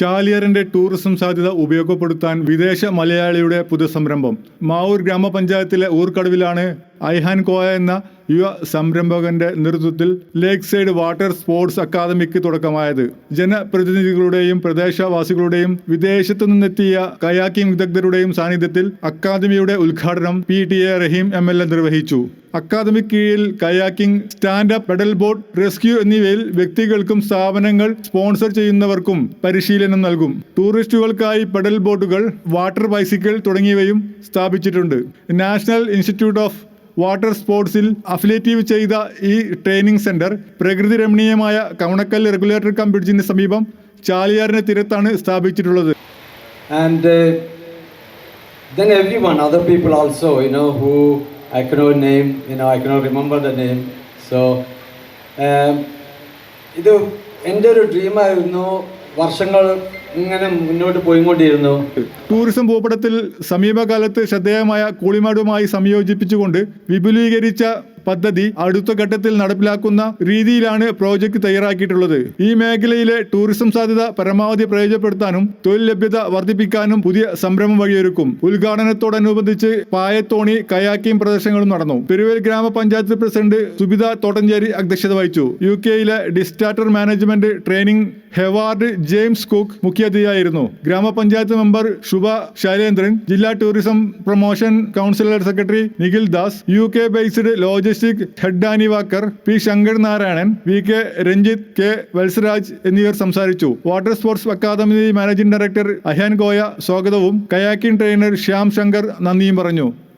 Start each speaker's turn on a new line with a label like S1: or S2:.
S1: ചാലിയാറിന്റെ tourism സാധ്യത ഉപയോഗപ്പെടുത്താൻ വിദേശ മലയാളിയുടെ പുതുസംരംഭം. മാവൂർ ഗ്രാമപഞ്ചായത്തിലെ ഊർക്കടവിലാണ് ഐഹാൻ കോയ എന്ന യുവ സംരംഭകന്റെ നേതൃത്വത്തിൽ ലേക്ക് സൈഡ് വാട്ടർ സ്പോർട്സ് അക്കാദമിക്ക് തുടക്കമായത്. ജനപ്രതിനിധികളുടെയും പ്രദേശവാസികളുടെയും വിദേശത്തു നിന്നെത്തിയ കയാക്കിംഗ് വിദഗ്ധരുടെയും സാന്നിധ്യത്തിൽ അക്കാദമിയുടെ ഉദ്ഘാടനം P T A Rahim M L A നിർവഹിച്ചു. അക്കാദമിക് കീഴിൽ kayaking stand up pedal boat rescue എന്നിവയിൽ വ്യക്തികൾക്കും സ്ഥാപനങ്ങൾ സ്പോൺസർ ചെയ്യുന്നവർക്കും പരിശീലനം നൽകും. ടൂറിസ്റ്റുകൾക്കായി പെഡൽ ബോട്ടുകൾ വാട്ടർ ബൈസിക്കിൾ തുടങ്ങിയവയും സ്ഥാപിച്ചിട്ടുണ്ട്. നാഷണൽ ഇൻസ്റ്റിറ്റ്യൂട്ട് ഓഫ് വാട്ടർ സ്പോർട്സിൽ അഫിലേറ്റീവ് ചെയ്ത ഈ ട്രെയിനിങ് സെന്റർ പ്രകൃതി രമണീയമായ കവണക്കൽ റെഗുലേറ്റർ കം ബ്രിഡ്ജിന് സമീപം ചാലിയാറിന് തീരത്താണ് സ്ഥാപിച്ചിട്ടുള്ളത്.
S2: And uh, then everyone other people also you know who i cannot name you know i cannot remember the name. So um, ഇത് എന്റെ ഒരു ഡ്രീമായിരുന്നു വർഷങ്ങൾ ഇങ്ങനെ മുന്നോട്ട് പോയിക്കൊണ്ടിരുന്നു.
S1: ടൂറിസം ഭൂപടത്തിൽ സമീപകാലത്ത് ശ്രദ്ധേയമായ കൂളിമാടുമായി സംയോജിപ്പിച്ചുകൊണ്ട് വിപുലീകരിച്ച പദ്ധതി അടുത്ത ഘട്ടത്തിൽ നടപ്പിലാക്കുന്ന രീതിയിലാണ് പ്രോജക്റ്റ് തയ്യാറാക്കിയിട്ടുള്ളത്. ഈ മേഖലയിലെ ടൂറിസം സാധ്യത പരമാവധി പ്രയോജനപ്പെടുത്താനും തൊഴിൽ ലഭ്യത വർദ്ധിപ്പിക്കാനും പുതിയ സംരംഭം വഴിയൊരുക്കും. ഉദ്ഘാടനത്തോടനുബന്ധിച്ച് പായത്തോണി കയാക്കിംഗ് പ്രദർശനങ്ങളും നടന്നു. പെരുവേൽ ഗ്രാമപഞ്ചായത്ത് പ്രസിഡന്റ് സുബിത തോട്ടഞ്ചേരി അധ്യക്ഷത വഹിച്ചു. യു കെയിലെ disaster management training Hayward James Cook മുഖ്യാതിഥിയായിരുന്നു. ഗ്രാമപഞ്ചായത്ത് മെമ്പർ ശുഭ ശൈലേന്ദ്രൻ ജില്ലാ tourism promotion councillor secretary Nikhil Das U K based logistic head Annie Walker P Shankar Narayanan V K Ranjith K Valsaraj എന്നിവർ സംസാരിച്ചു. Water sports academy managing director Ahyan Goya സ്വാഗതവും kayaking trainer Shyam Shankar നന്ദിയും പറഞ്ഞു.